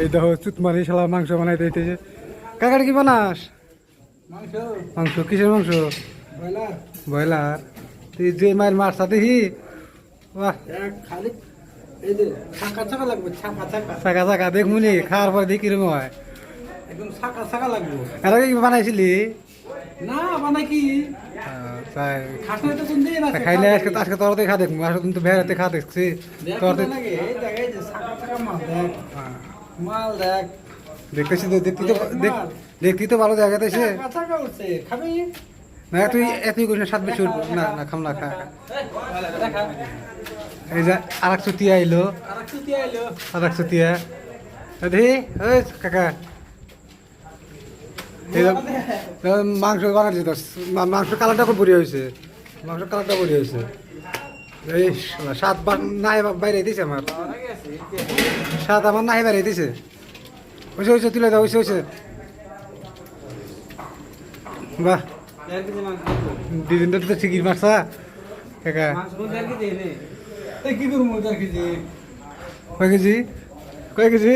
এই দেখো চুতমারি শালা মাংস বানাইতে হইতেছে। কাকার কি বানাস? মাংস কিসের মাংস? ব্রয়লার। তুই যে মায়ের চাকা চাকা দেখ মুনি খাওয়ার পরে দেখি কিরম হয়। একদম ছাকা ছাকা লাগবে এটা কি? বানাইছিলি না কি আছে খাইলে আজকে আজকে তোর খা তুমি তো ভেড়াতে খা দেখছি। তোর এই যে ছাকা ছাকা মাল দেখ। মাল দেখ দেখতেছি তো দেখতে তো দেখতে তো ভালো দেখা যাচ্ছে ছাকা ছাকা উঠছে খাবি? না তুই এতই করিস না সাত বছর না না খাম না খা খা। এই যে আর এক চুতিয়া আইলো আর একটু দিয়ে আইলো আর এক চুতিয়া দেখি ওই কাকা মাংস বানাচ্ছি কালারটা খুব বড়িয়া হয়েছে। মাংস কালারটা বড়িয়া হয়েছে। এই সাত বার নাই বাইরে দিছে আমার। সাত আমার নাই বাইরে দিছে। হয়েছে হয়েছে তুলে দাও হয়েছে হয়েছে বাহ। দিদিনটা তো ঠিকই মারছা কাকা মাংস কোন দেড় কেজি এনে এই কি করব দেড় কেজি কয় কেজি? কয় কেজি?